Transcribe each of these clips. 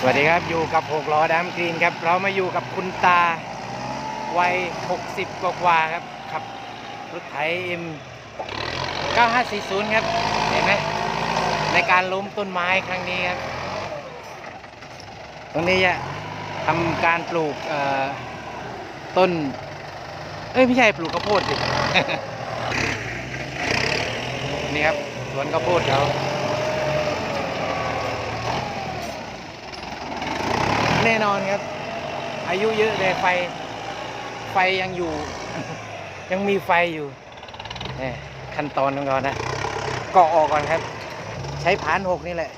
สวัสดีครับอยู่กับหกล้อดามกรีนครับ เรามาอยู่กับคุณตาวัย 60 กว่าๆครับขับรถไถเอ็ม9540 ครับ เห็นไหมในการล้มต้นไม้ครั้งนี้ครับ ตรงนี้จะทำการปลูกเอ่อต้น เอ้ยไม่ใช่ปลูกข้าวโพดสิ นี่ครับสวนข้าวโพดเขา แน่นอนครับ อายุเยอะแต่ไฟ ไฟยังอยู่ ยังมีไฟอยู่นี่ขั้นตอนของเรานะเกาะออกก่อนครับ ใช้ผานหกนี่แหละ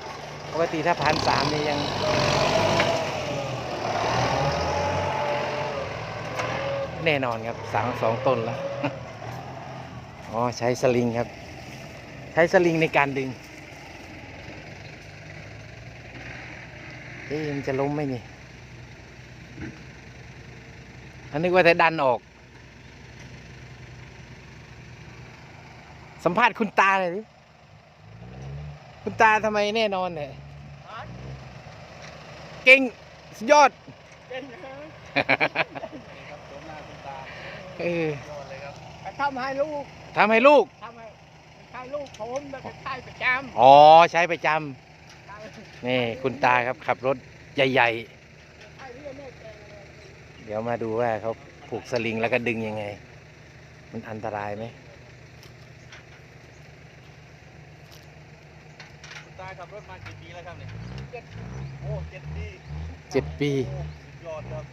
ปกติถ้าผานสามนี่ยังแน่นอนครับสามสองต้นแล้ว อ๋อ ใช้สลิงครับ ใช้สลิงในการดึง เอ๊ะมันจะล้มไหมนี่อันนึกว่าแต่ดันออก สัมภาษณ์คุณตาเลยดิคุณตาทำไมแน่นอนเนี่ยเก่งสุดยอดเออไปทำให้ลูกทำให้ลูกทำให้ใช้ลูกผมแล้วก็ใช้ประจอ๋อใช้ประจำใช้ำ นี่คุณตาครับขับรถใหญ่ใช้เรื่อยๆแกเลยๆเดี๋ยวมาดูว่าเขาผูกสลิงแล้วก็ดึงยังไง มันอันตรายไหมคุณตาขับรถมากี่ปีแล้วครับเนี่ยโอ้เจ็ดปีเจ็ดปีโอ้สุดยอดครับ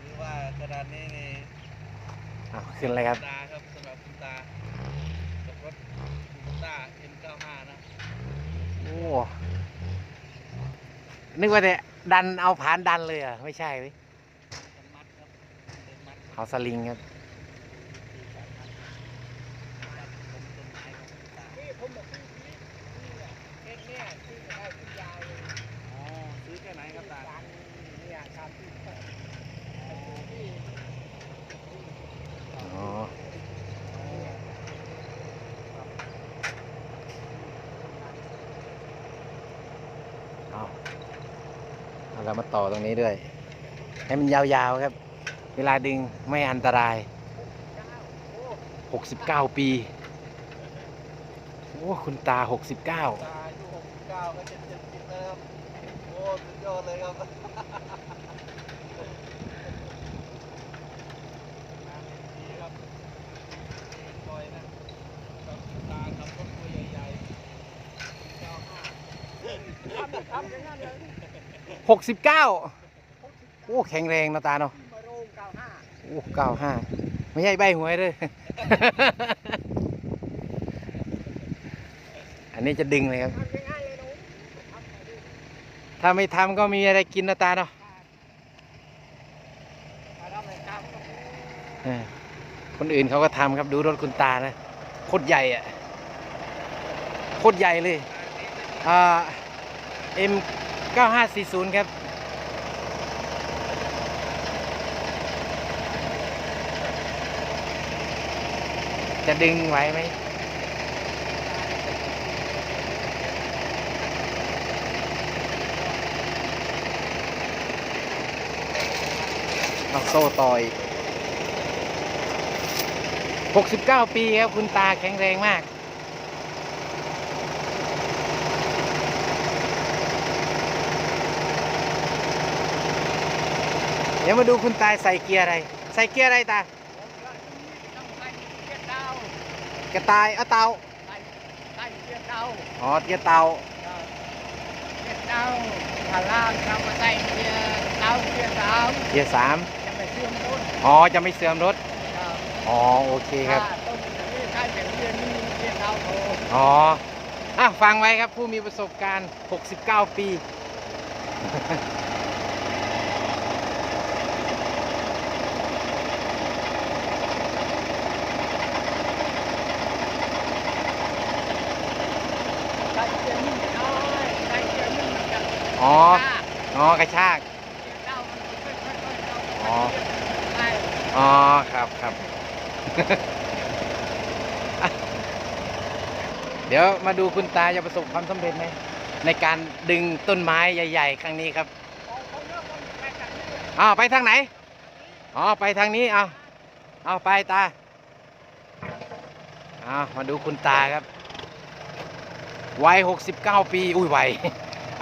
หรือว่ากระดานนี้นี่อ้าวขึ้นเลยครับ ตาครับสำหรับคุณตาขับรถคุณตา M95 นะ โอ้ นึกว่าแต่ดันเอาผานดันเลยอะ ไม่ใช่เลยมันมัดครับเป็นมัดเอาสลิงครับ ผมต้นไม้ของคุณตา นี่ผมบอกพี่นี่แหละเอ็นเนี่ยที่ได้ที่ยาวเลย อ๋อซื้อแค่ไหนครับตา ดังเนี่ยครับที่ที่ อ๋อ เอา เอาเรามาต่อตรงนี้ด้วย ให้มันยาวๆครับ เวลาดึงไม่อันตราย 69 ปี โอ้คุณตา 69ตาอายุ69ก็จะเจ็ดสิบแล้วครับ โอ้สุดยอดเลยครับงานดีครับบ่อยนะครับคุณตาขับรถตัวใหญ่ๆ95ทำแบบทำอย่าโอ้แข็งแรงนะตาเนาะโอ้เก้าห้าไม่ใช่ใบหวยเลยอันนี้จะดึงเลยครับ ถ้าไม่ทำก็มีอะไรกินนะตาเนาะคนอื่นเขาก็ทำครับดูรถคุณตานะโคตรใหญ่อะโคตรใหญ่เลยอ่า M 9540 ครับจะดึงไหวไหม เอาโซ่ต่อย 69 ปีครับ คุณตาแข็งแรงมาก ดี๋ยวมาดูคุณตาใส่เกียร์อะไร ใส่เกียร์อะไรตาต้องใส่เกียร์ดาวกระต่ายเอาเตาใส่ใส่เกียร์ดาวอ๋อเกียร์เตาเกียร์ดาวถ้าล่างเราก็ใส่เกียร์ดาวเกียร์สามเกียร์สามจะไปเชื่อมต้นอ๋อจะไม่เสื่อมรถครับอ๋อโอเคครับถ้าต้นนี้ใช้เป็นเกียร์นี้เกียร์ดาวโตอ๋ออะฟังไว้ครับผู้มีประสบการณ์ 69 ปี ใส่เกียร์นี้ไม่ได้ใส่เกียร์นี้มันจะ อ๋อช้อ๋อกระชาก อ๋อ อ๋อ ครับครับ เดี๋ยวมาดูคุณตาจะประสบความสำเร็จไหมในการดึงต้นไม้ใหญ่ ๆ ครั้งนี้ครับอกคนแข่งกันนี่อ้าวไปทางไหน อ๋อ ไปทางนี้ เอาเอาไปตาเอามาดูคุณตาครับ วัย 69 ปี อุ้ยวัย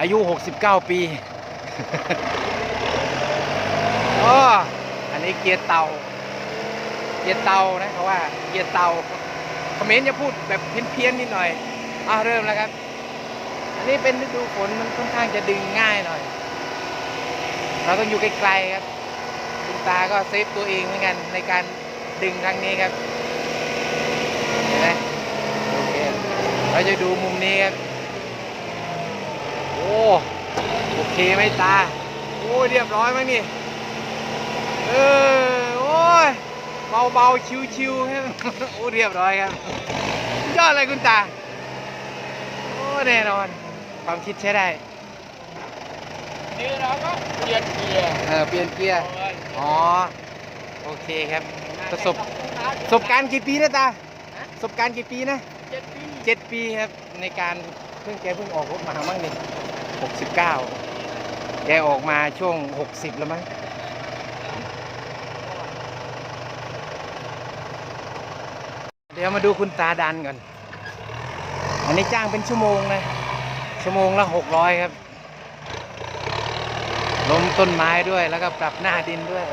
อายุ 69 ปีอ้อันนี้เกียร์เตา เกียร์เตานะเขาว่า เกียร์เตาคอมเมนต์จะพูดแบบเพี้ยนๆนิดหน่อยอะเริ่มแล้วครับ อันนี้เป็นฤดูฝนมันค่อนข้างจะดึงง่ายหน่อย เราต้องอยู่ไกลๆครับคุณตาก็เซฟตัวเองเหมือนกันในการดึงครั้งนี้ครับ เห็นไหมโอเค เราจะดูมุมนี้ครับ โอ้โอเคไหมตา โอ้เรียบร้อยมั้งนี่ เออ โอ้ย เบาๆ ชิวๆครับโอ้เรียบร้อยครับสุดยอดเลยคุณตา โอ้แน่นอน ความคิดใช้ได้นี่เราก็เปลี่ยนเกียร์ เออ เปลี่ยนเกียร์โอ้ยอ๋อ โอเคครับ ประสบประสบการณ์กี่ปีนะตาประสบการณ์กี่ปีนะเจ็ดปีเจ็ดปีครับในการเพิ่งแกเพิ่งออกรถมามั่งนี่ 69แกออกมาช่วง 60 แล้วมั้งเดี๋ยวมาดูคุณตาดันก่อน อันนี้จ้างเป็นชั่วโมงนะ ชั่วโมงละ 600 ครับล้มต้นไม้ด้วยแล้วก็ปรับหน้าดินด้วย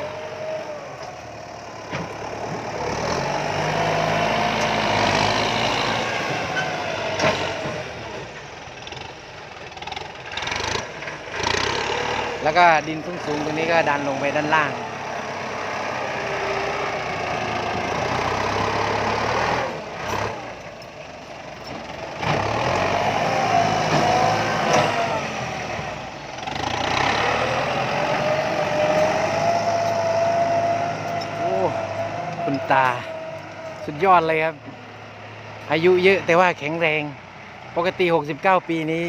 แล้วก็ดินสูงๆตรงนี้ก็ดันลงไปด้านล่าง โอ้คุณตา สุดยอดเลยครับ อายุเยอะแต่ว่าแข็งแรง ปกติ 69 ปีนี้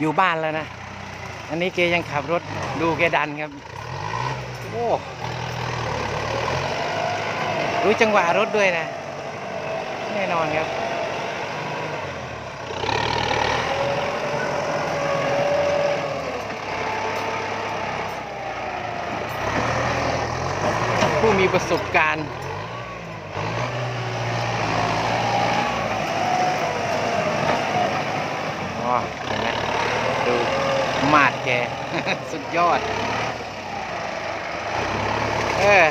อยู่บ้านแล้วนะ อันนี้แกยังขับรถดูแกดันครับ โอ้รู้จังหวะรถด้วยนะ แน่นอนครับผู้มีประสบการณ์ อ๋อเห็นไหมดูมาดแก สุดยอด เออ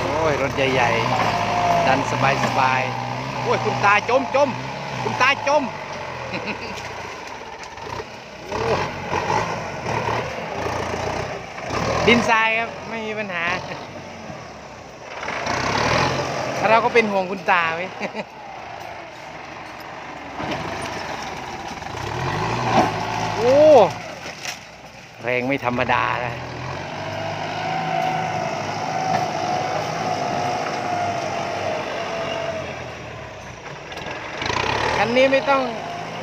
โอ้ย รถใหญ่ ๆ ดันสบายๆโอ้ย คุณตาจมจมคุณตาจมดินทรายครับ ไม่มีปัญหา เราก็เป็นห่วงคุณตาไว้ย โอ้ แรงไม่ธรรมดานะคันนี้ไม่ต้อง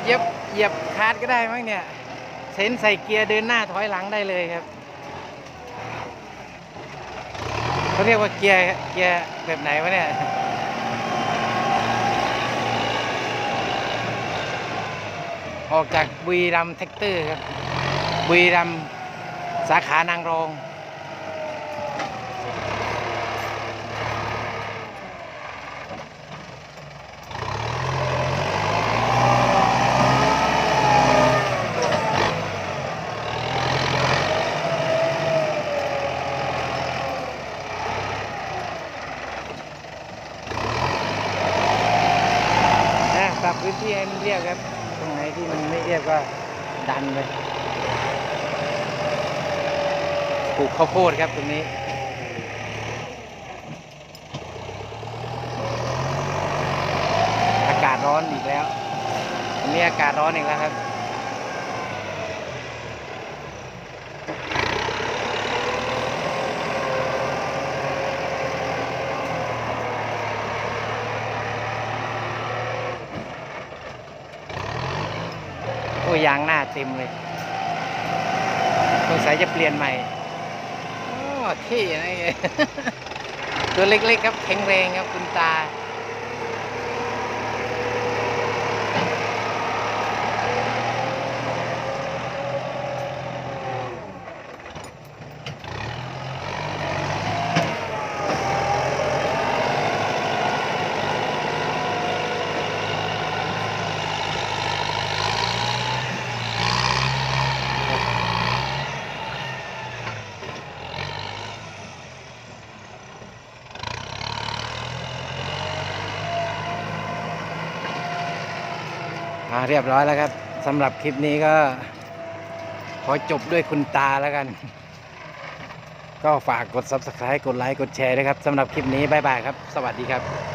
เย็บเหยียบคาร์ดก็ได้มั้งเนี่ย เซนใส่เกียร์เดินหน้าถอยหลังได้เลยครับเขาเรียกว่าเกียร์เกียร์แบบไหนวะเนี่ย ออกจากบุรีรัมแท็กเตอร์ครับบุรีรัมสาขานางรอง นะปรับพื้นที่ให้มันเรียบครับ ตรงไหนที่มันไม่เรียบก็ดันไปป ลูกข้าวโพดครับตรงนี้ อากาศร้อนอีกแล้ววันนี้อากาศร้อนอีกแล้วครับโอ้ยยางหน้าเต็มเลยสงสัยจะเปลี่ยนใหม่ โอ้เท่นะตัวเล็กๆครับแข็งแรงครับคุณตา อ่าเรียบร้อยแล้วครับสำหรับคลิปนี้ก็ ขอจบด้วยคุณตาแล้วกัน ก็ฝากกด subscribe กดไลค์กดแชร์นะครับสำหรับคลิปนี้บ๊ายบายครับ สวัสดีครับ